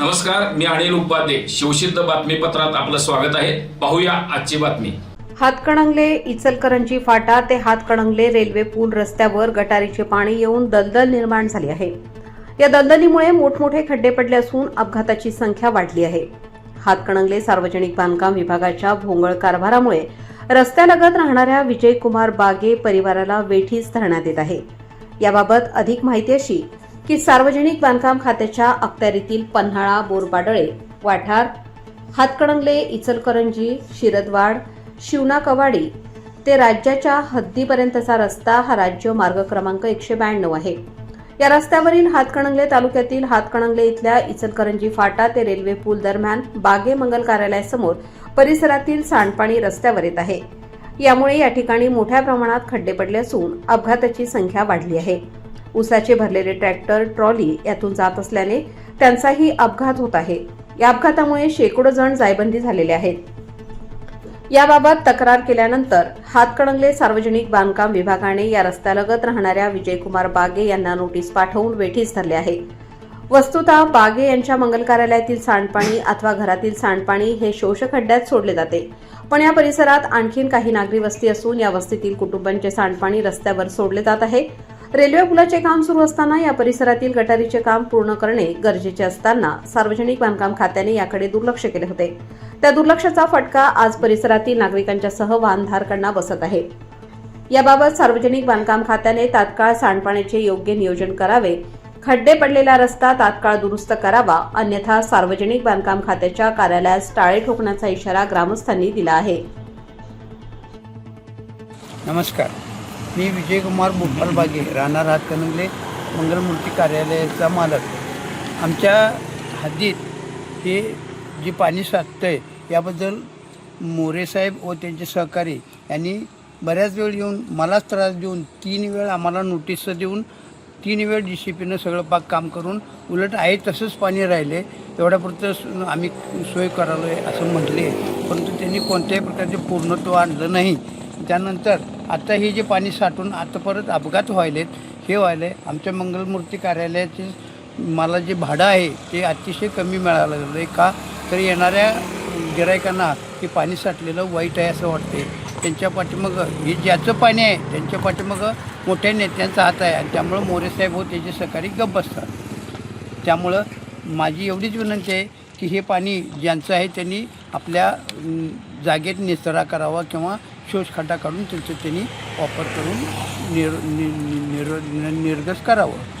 नमस्कार मी अनिल उपाध्ये. शिवसिद्ध बातमीपत्रात आपलं स्वागत आहे. पाहूया आजची बातमी. हातकणंगले इचलकरंजी फाटा ते हातकणंगले रेल्वे पूल रस्त्यावर गटारीचे पाणी येऊन दलदल निर्माण झाली आहे. या दलदलीमुळे मोठमोठे खड्डे पडले असून अपघाताची संख्या वाढली आहे. हातकणंगले सार्वजनिक बांधकाम विभागाच्या भोंगळ कारभारामुळे रस्त्यालगत राहणाऱ्या विजयकुमार बागे परिवाराला वेठीस धरण्यात येत आहे. याबाबत अधिक माहिती अशी की सार्वजनिक बांधकाम खात्याच्या अखत्यारीतील पन्हाळा बोरबाडळे वाठार हातकणंगले इचलकरंजी शिरदवाड शिवना कवाडी ते राज्याच्या हद्दीपर्यंतचा रस्ता हा राज्य मार्ग क्रमांक एकशे ब्याण्णव आहे. या रस्त्यावरील हातकणंगले तालुक्यातील हातकणंगले इथल्या इचलकरंजी फाटा ते रेल्वे पूल दरम्यान बागे मंगल कार्यालयासमोर परिसरातील सांडपाणी रस्त्यावर येत आहे. यामुळे या ठिकाणी मोठ्या प्रमाणात खड्डे पडले असून अपघाताची संख्या वाढली आहे. ऊसाचे भरलेले ट्रॅक्टर ट्रॉली यातून जात असल्याने त्यांचाही अपघात होत आहे. या अपघातामुळे शेकडो जण जायबंदी झालेले आहेत. याबाबत तक्रार केल्यानंतर हातकणंगले सार्वजनिक बांधकाम विभागाने या रस्त्यालगत राहणाऱ्या विजयकुमार बागे यांना नोटीस पाठवून वेठीस धरले आहे. वस्तुतः बागे यांच्या मंगल कार्यालयातील सांडपाणी अथवा घरातील सांडपाणी हे शोषखड्ड्यात सोडले जाते. पण या परिसरात आणखीन काही नागरी वस्ती असून या वस्तीतील कुटुंबांचे सांडपाणी रस्त्यावर सोडले जात आहे. रेल्वे पुलाचे काम सुरू असताना या परिसरातील गटारीचे काम पूर्ण करणे गरजेचे असताना सार्वजनिक बांधकाम खात्याने याकडे दुर्लक्ष केले होते. त्या दुर्लक्षाचा फटका आज परिसरातील नागरिकांच्या सह वाहनधारकांना बसत आहे. याबाबत सार्वजनिक बांधकाम खात्याने तात्काळ सांडपाण्याचे योग्य नियोजन करावे खड्डे पडलेला रस्ता तात्काळ दुरुस्त करावा अन्यथा सार्वजनिक बांधकाम खात्याच्या कार्यालयास टाळे ठोकण्याचा इशारा ग्रामस्थांनी दिला आहे. नमस्कार. मी विजयकुमार बोपालबागे राहणार हातकणंगले मंगलमूर्ती कार्यालयाचा मालक. आमच्या हद्दीत हे जे पाणी साचतं आहे याबद्दल मोरेसाहेब व त्यांचे सहकारी यांनी बऱ्याच वेळ येऊन मलाच त्रास देऊन तीन वेळ आम्हाला नोटीस देऊन तीन वेळ डी सी पीनं सगळं पाक काम करून उलट आहे तसंच पाणी राहिले. एवढ्यापुरतं आम्ही सोय करालो आहे असं म्हटले. परंतु त्यांनी कोणत्याही प्रकारचे पूर्णत्व आणलं नाही. त्यानंतर आता हे जे पाणी साठून आता परत अपघात व्हायलेत हे व्हायले. आमच्या मंगलमूर्ती कार्यालयाचे मला जे भाडं आहे ते अतिशय कमी मिळायला लागलं. आहे का? तर येणाऱ्या गिरायकांना हे पाणी साठलेलं वाईट आहे असं वाटते त्यांच्या पाठीमागं हे ज्याचं पाणी आहे त्यांच्या पाठीमागं मोठ्या नेत्यांचा हात आहे. आणि त्यामुळं मोरेसाहेब हो त्याचे सहकारी गप्प बसतात. त्यामुळं माझी एवढीच विनंती आहे की हे पाणी ज्यांचं आहे त्यांनी आपल्या जागेत निचरा करावा किंवा शोषखड्डा काढून त्यांचं त्यांनी वापर करून निर नि- निर निर्गस करावं.